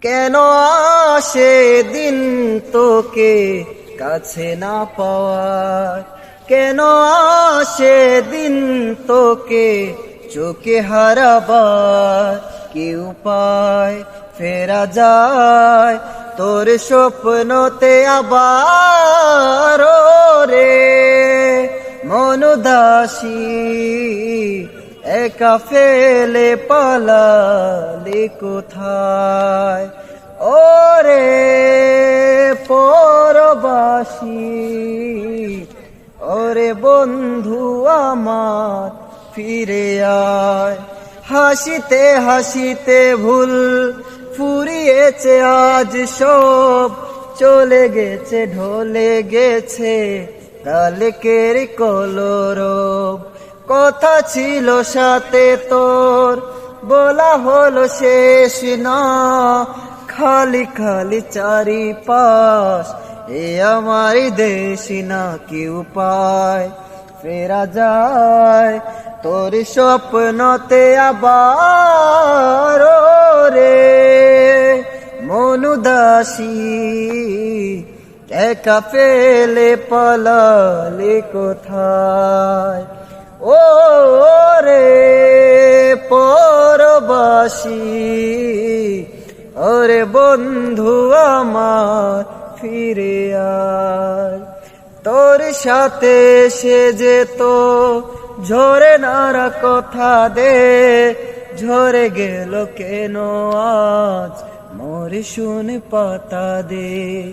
কেন আসে দিন তোকে কাছে না পাওয়ার? কেন আসে দিন তোকে চোখে হারাবার? কি উপায়? ফেরা যায় তোর স্বপ্নতে আবার রে। মনুদাসী একা ফেলে পালালে কোথায়? ওরে পরবাসী, ওরে বন্ধু আমার, ফিরে আয়। হাসিতে হাসিতে ভুল ফুরিয়েছে, আজ সব চলে গেছে, ঢলে গেছে, কালকের কলরব। কথা ছিল সাথে তোর, বলা হলো শেষ না। খালি খালি চারিপাশ, এ আমার দেশ না কি উপায় ফেরা যায় তোর স্বপ্নতে আবার রে মনুদাসী। একা ফেলে পালালে কোথায়? ও রে পরবাসী, ওরে বন্ধু আমার, ফিরে আয়। তোর সাথে সে যেত ঝরে নারা কথা দে, ঝরে গেল কেন আজ? মরে শুনে পাতা দে।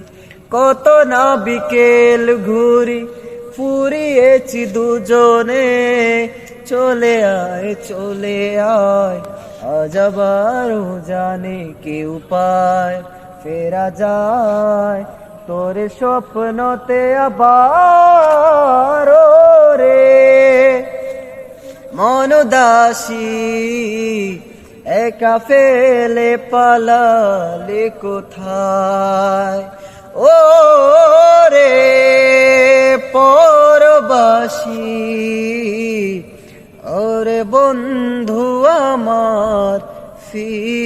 কত না বিকেল ঘুরি ফুরিয়েছি দুজনে। চলে আয় চলে আয়। আজ আবারও জানে কি উপায়। ফেরা যায় তোর স্বপ্নতে আবার রে। মনদাসী একা ফেলে পালালে কোথায়? ওরে বন্ধু আমার আয়